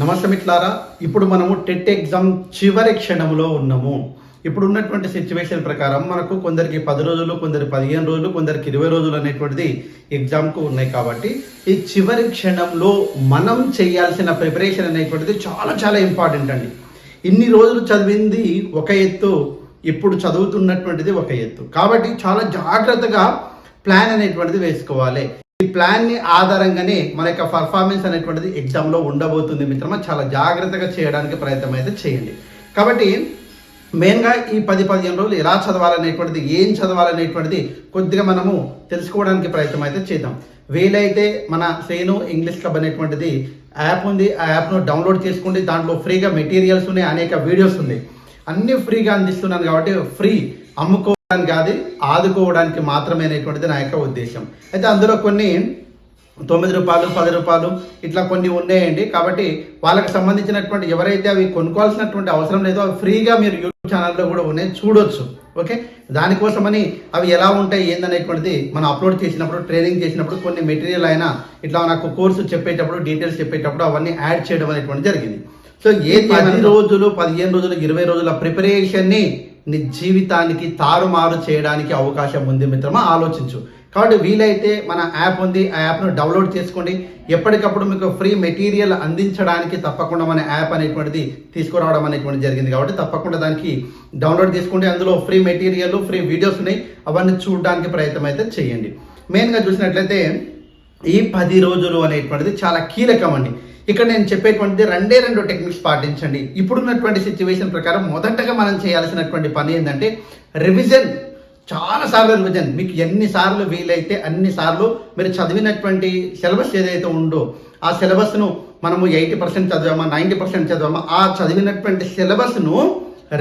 నమస్తే మిట్లారా ఇప్పుడు మనము టెట్ ఎగ్జామ్ చివరి క్షణంలో ఉన్నాము. ఇప్పుడు ఉన్నటువంటి సిచ్యువేషన్ ప్రకారం మనకు కొందరికి పది రోజులు కొందరికి పదిహేను రోజులు కొందరికి ఇరవై రోజులు అనేటువంటిది ఎగ్జామ్కు ఉన్నాయి కాబట్టి ఈ చివరి క్షణంలో మనం చేయాల్సిన ప్రిపరేషన్ అనేటువంటిది చాలా చాలా ఇంపార్టెంట్ అండి. ఇన్ని రోజులు చదివింది ఒక ఎత్తు ఇప్పుడు చదువుతున్నటువంటిది ఒక ఎత్తు. కాబట్టి చాలా జాగ్రత్తగా ప్లాన్ అనేటువంటిది వేసుకోవాలి. ఈ ప్లాన్ని ఆధారంగానే మన యొక్క పర్ఫార్మెన్స్ అనేటువంటిది ఎగ్జామ్లో ఉండబోతుంది మిత్రమా. చాలా జాగ్రత్తగా చేయడానికి ప్రయత్నం అయితే చేయండి. కాబట్టి మెయిన్గా ఈ పది పదిహేను రోజులు ఎలా చదవాలనేటువంటిది ఏం చదవాలనేటువంటిది కొద్దిగా మనము తెలుసుకోవడానికి ప్రయత్నం అయితే చేద్దాం. వీలైతే మన శ్రేణు ఇంగ్లీష్ క్లబ్ అనేటువంటిది యాప్ ఉంది. ఆ యాప్ను డౌన్లోడ్ చేసుకోండి. దాంట్లో ఫ్రీగా మెటీరియల్స్ ఉన్నాయి అనేక వీడియోస్ ఉన్నాయి. అన్ని ఫ్రీగా అందిస్తున్నాను కాబట్టి ఫ్రీ అమ్ముకో కాదు ఆదుకోవడానికి మాత్రమే అనేటువంటిది నా యొక్క ఉద్దేశం. అయితే అందులో కొన్ని తొమ్మిది రూపాయలు పది రూపాయలు ఇట్లా కొన్ని ఉన్నాయండి. కాబట్టి వాళ్ళకి సంబంధించినటువంటి ఎవరైతే అవి కొనుక్కోవాల్సినటువంటి అవసరం లేదో అవి ఫ్రీగా మీరు యూట్యూబ్ ఛానల్లో కూడా ఉన్నాయి చూడొచ్చు. ఓకే? దానికోసమని అవి ఎలా ఉంటాయి ఏందనేటువంటిది మనం అప్లోడ్ చేసినప్పుడు ట్రైనింగ్ చేసినప్పుడు కొన్ని మెటీరియల్ అయినా ఇట్లా నాకు కోర్సు చెప్పేటప్పుడు డీటెయిల్స్ చెప్పేటప్పుడు అవన్నీ యాడ్ చేయడం అనేటువంటి జరిగింది. సో ఏ పది రోజులు పదిహేను రోజులు ఇరవై రోజుల ప్రిపరేషన్ని నీ జీవితానికి తారుమారు చేయడానికి అవకాశం ఉంది మిత్రమా? ఆలోచించు. కాబట్టి వీలైతే మన యాప్ ఉంది. ఆ యాప్ను డౌన్లోడ్ చేసుకోండి. ఎప్పటికప్పుడు మీకు ఫ్రీ మెటీరియల్ అందించడానికి తప్పకుండా మన యాప్ అనేటువంటిది తీసుకురావడం అనేటువంటి జరిగింది. కాబట్టి తప్పకుండా దానికి డౌన్లోడ్ చేసుకోండి. అందులో ఫ్రీ మెటీరియల్ ఫ్రీ వీడియోస్ ఉన్నాయి. అవన్నీ చూడడానికి ప్రయత్నం అయితే చేయండి. మెయిన్గా చూసినట్లయితే ఈ పది రోజులు అనేటువంటిది చాలా కీలకం అండి. ఇక్కడ నేను చెప్పేటువంటిది రెండే రెండు టెక్నిక్స్ పాటించండి. ఇప్పుడున్నటువంటి సిచ్యువేషన్ ప్రకారం మొదటగా మనం చేయాల్సినటువంటి పని ఏంటంటే రివిజన్ చాలా సార్లు రివిజన్ మీకు ఎన్నిసార్లు వీలైతే అన్ని సార్లు మీరు చదివినటువంటి సిలబస్ ఏదైతే ఉందో ఆ సిలబస్ను మనము ఎయిటీ పర్సెంట్ చదివామా నైంటీ పర్సెంట్ చదివామా ఆ చదివినటువంటి సిలబస్ను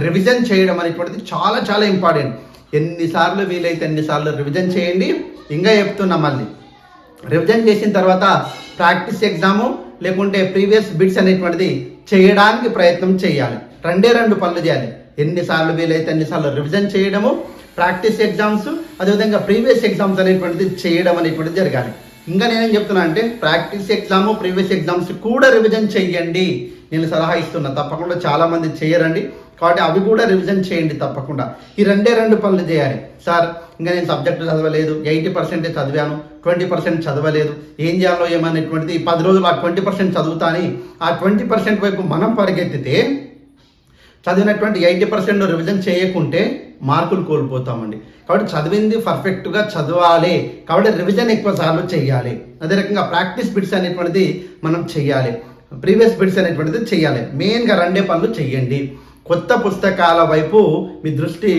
రివిజన్ చేయడం అనేటువంటిది చాలా చాలా ఇంపార్టెంట్ ఎన్నిసార్లు వీలైతే ఎన్నిసార్లు రివిజన్ చేయండి. ఇంకా చెప్తున్నా మళ్ళీ. రివిజన్ చేసిన తర్వాత ప్రాక్టీస్ ఎగ్జాము లేకుంటే ప్రీవియస్ బిట్స్ అనేటువంటిది చేయడానికి ప్రయత్నం చేయాలి. రెండే రెండు పనులు చేయాలి. ఎన్నిసార్లు వీలైతే ఎన్నిసార్లు రివిజన్ చేయడము ప్రాక్టీస్ ఎగ్జామ్స్ అదేవిధంగా ప్రీవియస్ ఎగ్జామ్స్ అనేటువంటిది చేయడం అనేటువంటిది జరగాలి. ఇంకా నేనేం చెప్తున్నా అంటే ప్రాక్టీస్ ఎగ్జామ్ ప్రీవియస్ ఎగ్జామ్స్ కూడా రివిజన్ చేయండి. నేను సలహా ఇస్తున్నా. తప్పకుండా చాలామంది చేయరండి. కాబట్టి అవి కూడా రివిజన్ చేయండి తప్పకుండా. ఈ రెండే రెండు పనులు చేయాలి. సార్ ఇంకా నేను సబ్జెక్ట్ చదవలేదు ఎయిటీ పర్సెంటే చదివాను ట్వంటీ పర్సెంట్ చదవలేదు. ఏం చేయాలో ఏమనేటువంటిది ఈ పది రోజులు ఆ ట్వంటీ పర్సెంట్ చదువుతాని ఆ ట్వంటీ పర్సెంట్ వైపు మనం పరిగెత్తితే చదివినటువంటి ఎయిటీ పర్సెంట్ రివిజన్ చేయకుంటే మార్కులు కోల్పోతామండి. కాబట్టి చదివింది పర్ఫెక్ట్గా చదవాలి. కాబట్టి రివిజన్ ఎక్కువ సార్లు చేయాలి అదే రకంగా ప్రాక్టీస్ బిట్స్ అనేటువంటిది మనం చేయాలి ప్రీవియస్ బిట్స్ అనేటువంటిది చేయాలి మెయిన్గా రెండే పనులు చేయండి కొత్త పుస్తకాల వైపు మీ దృష్టి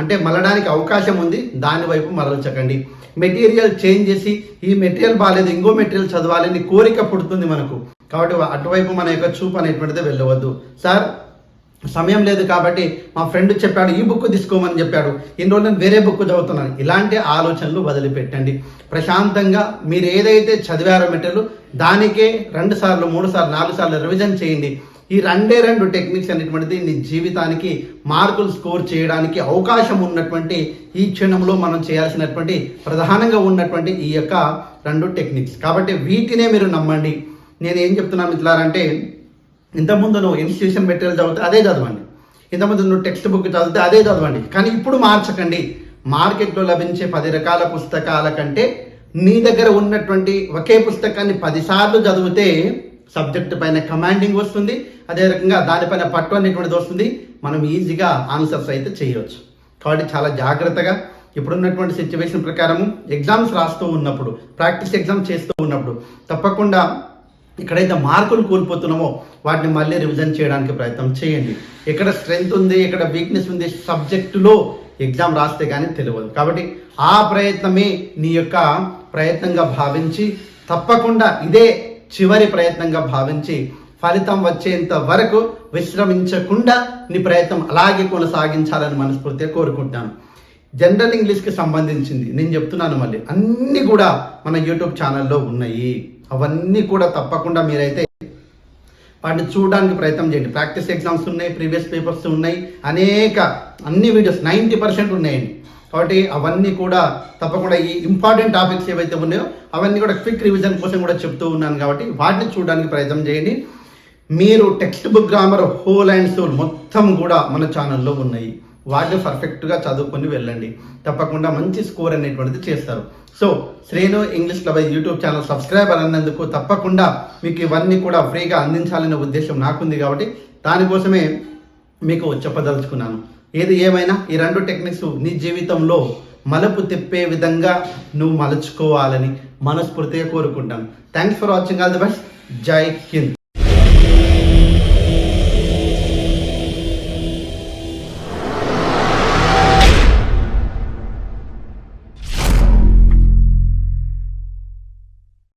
అంటే మళ్ళడానికి అవకాశం ఉంది దాని వైపు మరల్చకండి. మెటీరియల్ చేంజ్ చేసి ఈ మెటీరియల్ బాగాలేదు ఇంకో మెటీరియల్ చదవాలని కోరిక పుడుతుంది మనకు. కాబట్టి అటువైపు మన యొక్క చూపు అనేటువంటిది వెళ్ళవద్దు. సార్ సమయం లేదు కాబట్టి మా ఫ్రెండ్ చెప్పాడు ఈ బుక్ తీసుకోమని చెప్పాడు. ఇన్ని రోజులు నేను వేరే బుక్ చదువుతున్నాను. ఇలాంటి ఆలోచనలు వదిలిపెట్టండి. ప్రశాంతంగా మీరు ఏదైతే చదివారో మెటీరియల్ దానికే రెండు సార్లు మూడు సార్లు నాలుగు సార్లు రివిజన్ చేయండి. ఈ రెండే రెండు టెక్నిక్స్ అనేటువంటిది నీ జీవితానికి మార్కులు స్కోర్ చేయడానికి అవకాశం ఉన్నటువంటి ఈ క్షణంలో మనం చేయాల్సినటువంటి ప్రధానంగా ఉన్నటువంటి ఈ యొక్క రెండు టెక్నిక్స్ కాబట్టి వీటినే మీరు నమ్మండి. నేను ఏం చెప్తున్నాను మిత్రులారంటే ఇంతకుముందు నువ్వు ఇన్స్టిట్యూషన్ మెటీరియల్ చదివితే అదే చదవండి. ఇంతకుముందు నువ్వు టెక్స్ట్ బుక్ చదివితే అదే చదవండి. కానీ ఇప్పుడు మార్చకండి. మార్కెట్లో లభించే పది రకాల పుస్తకాల కంటే నీ దగ్గర ఉన్నటువంటి ఒకే పుస్తకాన్ని పదిసార్లు చదివితే సబ్జెక్ట్ పైన కమాండింగ్ వస్తుంది. అదే రకంగా దానిపైన పట్టు అనేటువంటిది వస్తుంది. మనం ఈజీగా ఆన్సర్స్ అయితే చేయవచ్చు కాబట్టి చాలా జాగ్రత్తగా ఇప్పుడున్నటువంటి సిచ్యువేషన్ ప్రకారము ఎగ్జామ్స్ రాస్తూ ఉన్నప్పుడు ప్రాక్టీస్ ఎగ్జామ్ చేస్తూ ఉన్నప్పుడు తప్పకుండా ఎక్కడైతే మార్కులు కోల్పోతున్నామో వాటిని మళ్ళీ రివిజన్ చేయడానికి ప్రయత్నం చేయండి. ఎక్కడ స్ట్రెంగ్త్ ఉంది ఎక్కడ వీక్నెస్ ఉంది సబ్జెక్టులో ఎగ్జామ్ రాస్తే కానీ తెలియదు. కాబట్టి ఆ ప్రయత్నమే నీ యొక్క ప్రయత్నంగా భావించి తప్పకుండా ఇదే చివరి ప్రయత్నంగా భావించి ఫలితం వచ్చేంత వరకు విశ్రమించకుండా నీ ప్రయత్నం అలాగే కొనసాగించాలని మనస్ఫూర్తిగా కోరుకుంటున్నాను. జనరల్ ఇంగ్లీష్కి సంబంధించింది. నేను చెప్తున్నాను మళ్ళీ. అన్నీ కూడా మన యూట్యూబ్ ఛానల్లో ఉన్నాయి. అవన్నీ కూడా తప్పకుండా మీరైతే వాటిని చూడడానికి ప్రయత్నం చేయండి. ప్రాక్టీస్ ఎగ్జామ్స్ ఉన్నాయి ప్రీవియస్ పేపర్స్ ఉన్నాయి అనేక అన్ని వీడియోస్ నైంటీ పర్సెంట్ ఉన్నాయండి. కాబట్టి అవన్నీ కూడా తప్పకుండా ఈ ఇంపార్టెంట్ టాపిక్స్ ఏవైతే ఉన్నాయో అవన్నీ కూడా క్విక్ రివిజన్ కోసం కూడా చెప్తూ ఉన్నాను కాబట్టి వాటిని చూడడానికి ప్రయత్నం చేయండి. మీరు text book grammar whole and soul మొత్తం కూడా మన ఛానల్లో ఉన్నాయి. వాటిని పర్ఫెక్ట్గా చదువుకొని వెళ్ళండి. తప్పకుండా మంచి స్కోర్ అనేటువంటిది చేస్తారు. So Srenu English club YouTube channel subscriber అన్నందుకు తప్పకుండా మీకు ఇవన్నీ కూడా ఫ్రీగా అందించాలనే ఉద్దేశం నాకుంది కాబట్టి దానికోసమే మీకు చెప్పదలుచుకున్నాను. ఏది ఏమైనా ఈ రెండు టెక్నిక్స్ నీ జీవితంలో మలుపు తిప్పే విధంగా నువ్వు మలుచుకోవాలని మనస్ఫూర్తిగా కోరుకుంటాను. Thanks for watching all the best జై హింద్